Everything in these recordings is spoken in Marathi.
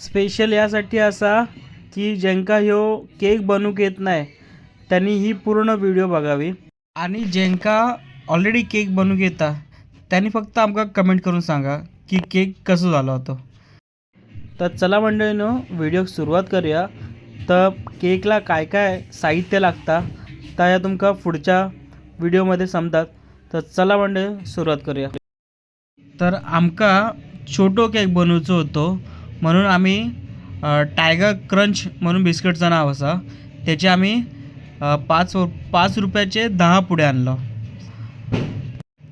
स्पेशल यासाठी असा की ज्यांका ह्यो केक बनवूक येत नाही. त्यांनी ही पूर्ण व्हिडिओ बघावी. आणि ज्यांका ऑलरेडी केक बनवूक येता त्यांनी फक्त आमका कमेंट करून सांगा की केक कसं झालं होतं. तर चला मंडळीनो व्हिडिओ सुरुवात करूया. तर केकला काय काय साहित्य लागता तर या तुमका पुढच्या व्हिडिओमध्ये समजतात तर चला मंडळी सुरुवात करूया. तर आमका छोटो केक बनवूचो होतो. म्हणून आम्ही टायगर क्रंच म्हणून बिस्किटचं नाव असं त्याचे आम्ही पाच पाच रुपयाचे दहा पुढे आणलो.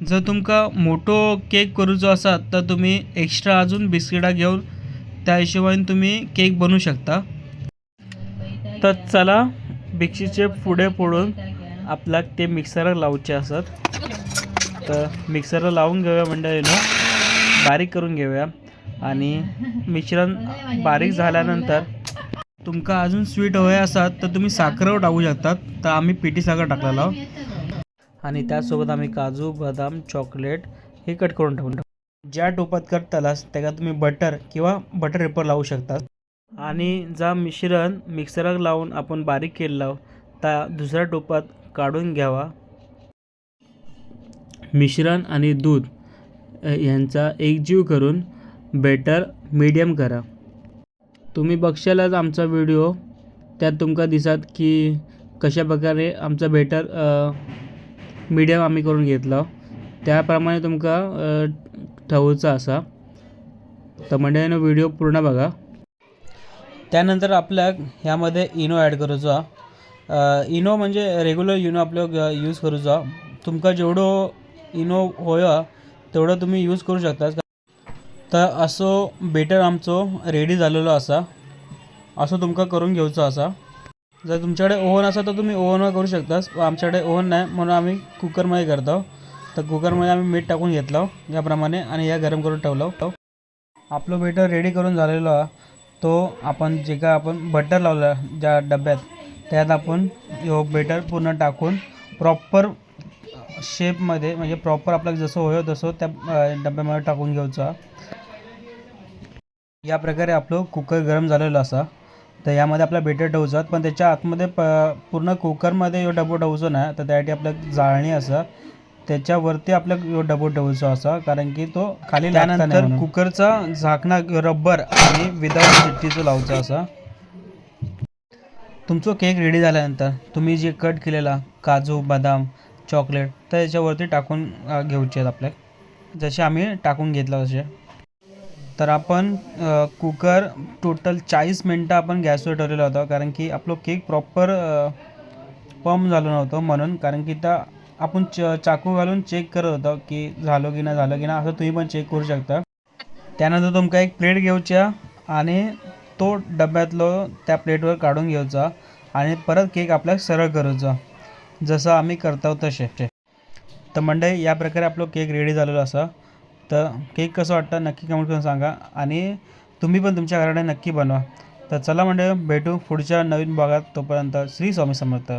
जर तुमका मोठो केक करूचो असा तर तुम्ही एक्स्ट्रा अजून बिस्किटा घेऊन त्या हिशोबाने तुम्ही केक बनवू शकता. तर चला बिक्शीचे पुढे फोडून आपला ते मिक्सर लावचे असत. तर मिक्सरला लावून घेऊया मंडळीनं. बारीक करून घेऊया. आणि मिश्रण बारीक झाल्यानंतर तुमका अजून स्वीट हवे असतात तर तुम्ही साखरेवर टाकू शकतात. तर आम्ही पिठी साखर टाकलेला आहोत. आणि त्यासोबत आम्ही काजू बदाम चॉकलेट हे कट करून ठेवून टाकू. ज्या टोपात करतालास त्याला तुम्ही बटर किंवा बटर पेपर लावू शकता आणि जा मिश्रण मिक्सरात लावून आपण बारीक केलेला त्या दुसऱ्या टोपात काढून घ्यावा. मिश्रण आणि दूध यांचा एकजीव करून बेटर मीडियम करा. तुम्ही बघशालच आमचा व्हिडिओ. त्यात तुमका दिसत की कशा प्रकारे आमचा बेटर मीडियम आम्ही करून घेतला. त्याप्रमाणे तुमका अ, ठेवूचा असा. तर म्हणजे मंडळीनं व्हिडिओ पूर्ण बघा. त्यानंतर आपल्या ह्यामध्ये इनो ॲड करूचा इनो म्हणजे रेग्युलर इनो आपलं यूज करूचा तुमका जेवढं इनो होया तेवढं तुम्ही यूज करू शकता तर असो बेटर आमचो रेडी झालेलो असा. असं तुमका करून घेऊचो असा. जर तुमच्याकडे ओव्हन असा तर तुम्ही ओव्हनवर करू शकता आमच्याकडे ओव्हन नाही म्हणून आम्ही कुकरमध्ये करतो. तर कुकरमध्ये आम्ही मीठ टाकून घेतलं याप्रमाणे आणि या गरम करून ठेवलं. आपलं बेटर रेडी करून झालेलो आहे. तो आपण जे काय आपण बटर लावलं ज्या डब्यात त्यात आपण यो बेटर पूर्ण टाकून प्रॉपर शेपमध्ये म्हणजे प्रॉपर आपल्याला जसं होयो तसं त्या डब्यामध्ये टाकून घ्यायचं. या प्रकारे आपलं कुकर गरम झालेलं असा. तर यामध्ये आपला बेटर ठेवतात पण त्याच्या आतमध्ये प पूर्ण कुकरमध्ये यो डबो ठेवचो नाही. तर त्यासाठी आपल्याला जाळणी असा. त्याच्यावरती आपल्या यो डबो ठेवचो असा. कारण की तो खाली त्यानंतर कुकरचा झाकणा रबर आणि विदाऊट शिट्टीचं लावचं असा. तुमचं केक रेडी झाल्यानंतर तुम्ही जे कट केलेला काजू बदाम चॉकलेट तर याच्यावरती टाकून घेऊचे घ्यायचे आहेत आपल्या जसे आम्ही टाकून घेतलं तसे. तर आपण कुकर टोटल चाळीस मिनटं आपण गॅसवर ठेवलेला होता कारण की आपलं केक प्रॉपर पम झालं नव्हतं म्हणून. कारण की त्या आपण च चाकू घालून चेक करत होतो की झालं की नाही झालं की नाही असं तुम्ही पण चेक करू शकता. त्यानंतर तुमका एक प्लेट घेऊच्या आणि तो डब्यातलो त्या प्लेटवर काढून घ्यायचा आणि परत केक आपल्याला सरळ करूचा जसं आम्ही करतो तसे. तर मंडळी या प्रकारे आपलं केक रेडी झालेलं असा. तर केक कसं वाटतं नक्की कमेंट करून सांगा. आणि तुम्ही पण तुमच्या घराने नक्की बनवा. तर चला मंडळी भेटू पुढच्या नवीन भागात. तोपर्यंत श्री स्वामी समर्थ.